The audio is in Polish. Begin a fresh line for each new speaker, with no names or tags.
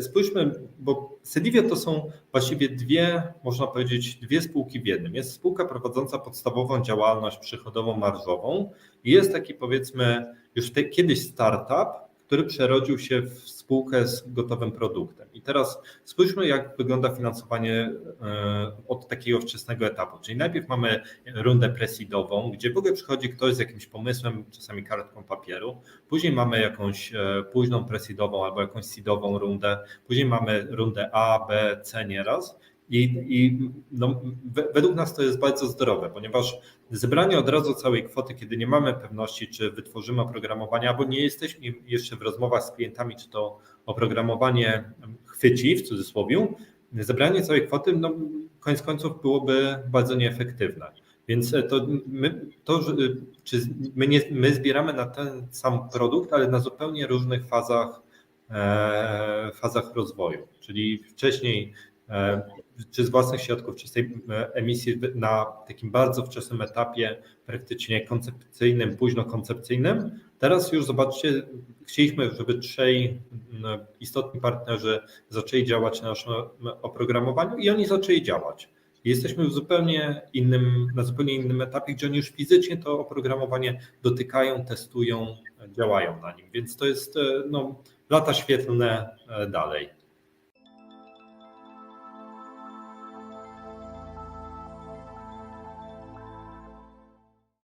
spójrzmy, bo Sedivio to są właściwie dwie, można powiedzieć, dwie spółki w jednym. Jest spółka prowadząca podstawową działalność przychodową, marżową i jest taki powiedzmy już te, kiedyś startup, który przerodził się w spółkę z gotowym produktem. I teraz spójrzmy, jak wygląda finansowanie e, od takiego wczesnego etapu. Czyli najpierw mamy rundę presidową, gdzie w ogóle przychodzi ktoś z jakimś pomysłem, czasami kartką papieru. Później mamy jakąś e, późną presidową albo jakąś seedową rundę. Później mamy rundę A, B, C nieraz. I, i no, we- według nas to jest bardzo zdrowe, ponieważ zebranie od razu całej kwoty, kiedy nie mamy pewności, czy wytworzymy oprogramowanie, albo nie jesteśmy jeszcze w rozmowach z klientami, czy to oprogramowanie chwyci, w cudzysłowie, zebranie całej kwoty, no koniec końców byłoby bardzo nieefektywne. Więc to my, to, czy my, nie, my zbieramy na ten sam produkt, ale na zupełnie różnych fazach, e, fazach rozwoju. Czyli wcześniej czy z własnych środków, czy z tej e, emisji na takim bardzo wczesnym etapie, praktycznie koncepcyjnym, późno koncepcyjnym. Teraz już zobaczcie, chcieliśmy, żeby trzej istotni partnerzy zaczęli działać na naszym oprogramowaniu i oni zaczęli działać. Jesteśmy w zupełnie innym, na zupełnie innym etapie, gdzie oni już fizycznie to oprogramowanie dotykają, testują, działają na nim. Więc to jest e, no, lata świetlne e, dalej.